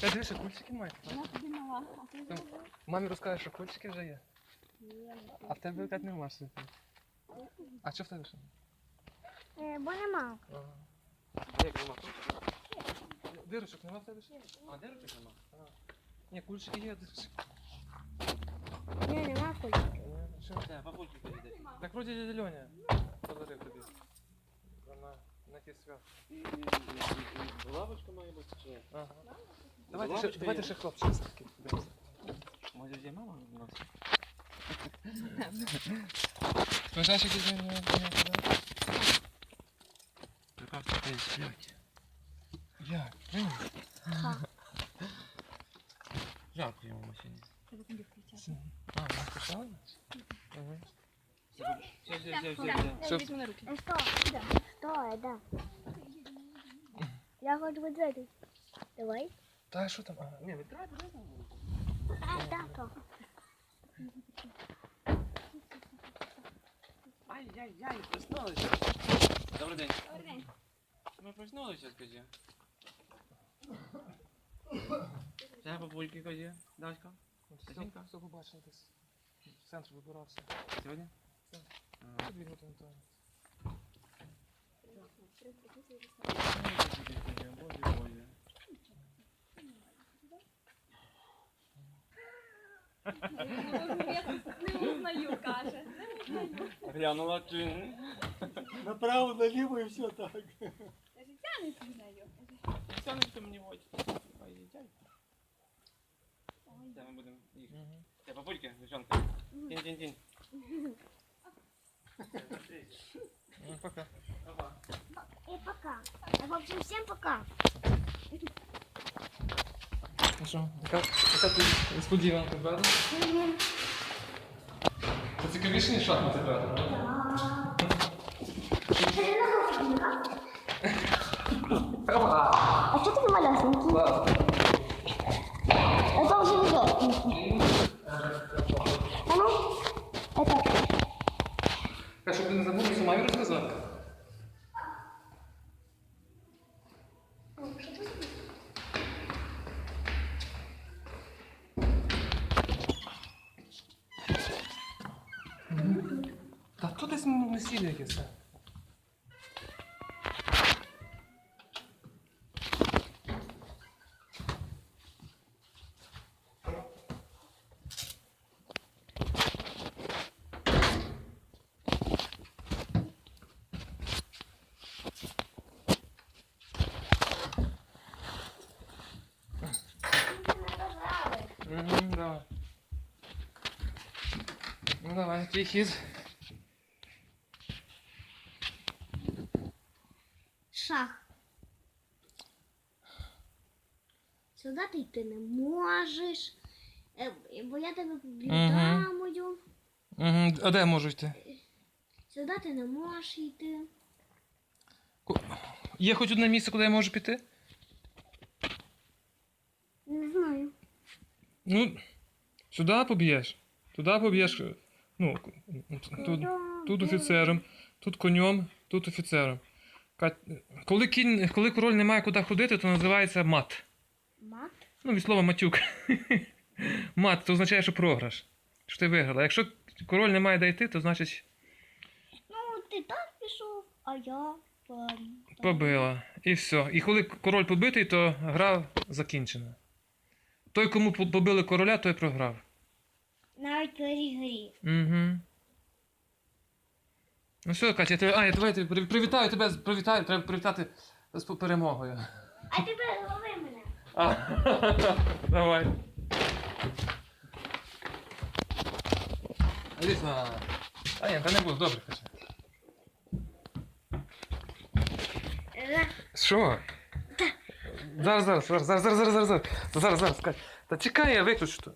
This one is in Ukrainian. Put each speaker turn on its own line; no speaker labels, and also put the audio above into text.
Та дивися, кульчики мають.
Я тобі мала, а ти
Там-
зробила?
Мамі розкажеш, що кульчики вже є. А в тебе як нема що ти. А що в тебе ще?
Е, Бо нема.
Ага. Як нема? Дирочок нема в тебе ще? А, дирочок нема? А. Ні, кульчики є, дирочки.
Ні, нема кульки.
Ні, що?
Так, бабульки поїде.
Так вроді дядя Льоня подарив тобі. На, на якесь свято.
Лавочка має бути чи ні?
Ага. Давайте ще, давайте ще хлопчик все-таки.
Може, є мама у нас?
Смажаєш, який з ним
Прекрасно, ти
блядь. Як?
Жалко йому машині.
А, вона писала? Ага.
Е, я хочу вот в этой. Давай.
Та що там? А, ні, відкривай.
А, так, так.
Ай-яй-яй, проснулися. Добрий день.
Добрий день.
Ми проснулися, скажи. Це бабульки козі, дачка.
Все, все побачив десь. В центр вибирався.
Сьогодні?
Так.
Ага.
Дві години тому.
Боже, боже.
Не узнаю, каже. Не узнаю.
Глянула чи?
Направо, наліво і все так.
Каже, я не пізнаю.
Сяночка мені в очі. Ай-яй-яй. Це ми будемо їхати.
Угу.
Це бабульки, дівчонки. Тінь-тінь-тінь.
Ну, пока.
И пока. В общем, всем пока.
Ну що, яка, яка ти несподіванка, правда? Це цікавіше, ніж шахмати, правда?
А что ты малюсенький? Это уже видео. А ну, это...
Так, щоб ти не забув, що мамі розказати. самостійно яке все. Угу, давай. Ну давай, який хід.
Шах. Сюди ти йти не можеш. Е, Бо я тебе повідомлю.
Угу, а де можу йти?
Сюди ти не можеш йти.
Є хоч одне місце, куди я можу піти?
Не знаю.
Ну, сюди поб'єш. Туди поб'єш. Ну, тут, тут офіцером, тут конем, тут офіцером. Коли, кінь, коли король не має куди ходити, то називається мат.
Мат.
Ну, від слова матюк. мат, це означає, що програш. Що ти виграла. Якщо король не має де йти, то значить
Ну, ти так пішов, а я
побила. І все. І коли король побитий, то гра закінчена. Той, кому побили короля, той програв.
Навіть при грі.
Угу. Ну що, Катя, я тебе, а, я давай тебе при- привітаю тебе, з- привітаю, треба привітати з перемогою.
А тепер лови мене.
А, давай. Аліса. А ні, та не буду, добре, Катя.
Е,
Що? Зараз, зараз, зараз, зараз, зараз, зараз, зараз, зараз, зараз, Катя. Та чекай, я виключу. то.